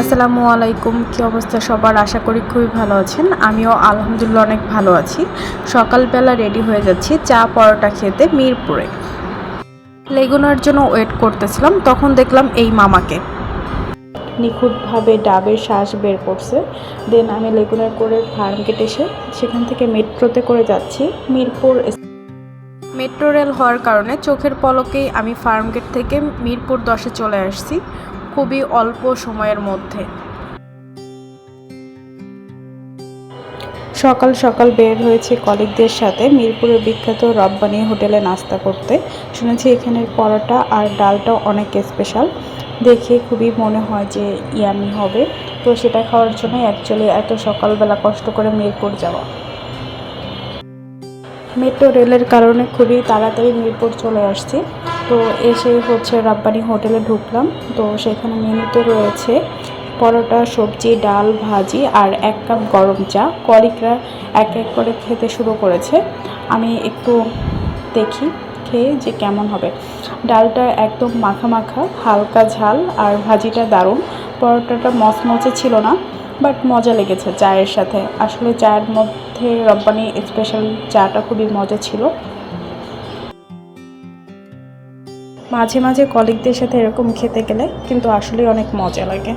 আসসালামু আলাইকুম, কি অবস্থা সবার? আশা করি খুবই ভালো আছেন। আমিও আলহামদুলিল্লাহ অনেক ভালো আছি। সকালবেলা রেডি হয়ে যাচ্ছি চা, পরোটা খেতে মিরপুরে। লেগুনার জন্য ওয়েট করতেছিলাম, তখন দেখলাম এই মামাকে। নিখুঁতভাবে ডাবের শ্বাস বের করছে। দেন আমি লেগুনার করে ফার্ম গেট এসে সেখান থেকে মেট্রোতে করে যাচ্ছি। মিরপুর মেট্রো রেল হওয়ার কারণে চোখের পলকেই আমি ফার্মগেট থেকে মিরপুর দশে চলে আসছি। খুবই অল্প সময়ের মধ্যে। সকাল সকাল বের হয়েছে কলিগদের সাথে। মিরপুরের বিখ্যাত রব্বানি হোটেলে নাস্তা করতে। শুনেছি এখানের পরোটা আর ডালটাও অনেক স্পেশাল দেখে খুবই মনে হয় যে ইয়ামি হবে। তো সেটা খাওয়ার জন্য অ্যাকচুয়ালি এত সকালবেলা কষ্ট করে মিরপুর যাওয়া। মেট্রো রেলের কারণে খুবই তাড়াতাড়ি মিরপুর চলে আসছি। তো এসে হচ্ছে রাব্বানি হোটেলে ঢুকলাম। তো সেখানে মেনুতে রয়েছে পরোটা, সবজি, ডাল, ভাজি আর এক কাপ গরম চা। কলিকরা এক এক করে খেতে শুরু করেছে। আমি একটু দেখি, খেয়ে যে কেমন হবে। ডালটা একদম মাখা মাখা, হালকা ঝাল আর ভাজিটা দারুণ। পরোটাটা মচমচে ছিল না বাট মজা লেগেছে চায়ের সাথে। আসলে চায়ের মধ্যে রব্বানি স্পেশাল চাটা খুবই মজা ছিল। মাঝে মাঝে কলিগদের সাথে এরকম খেতে গেলে কিন্তু আসলে অনেক মজা লাগে।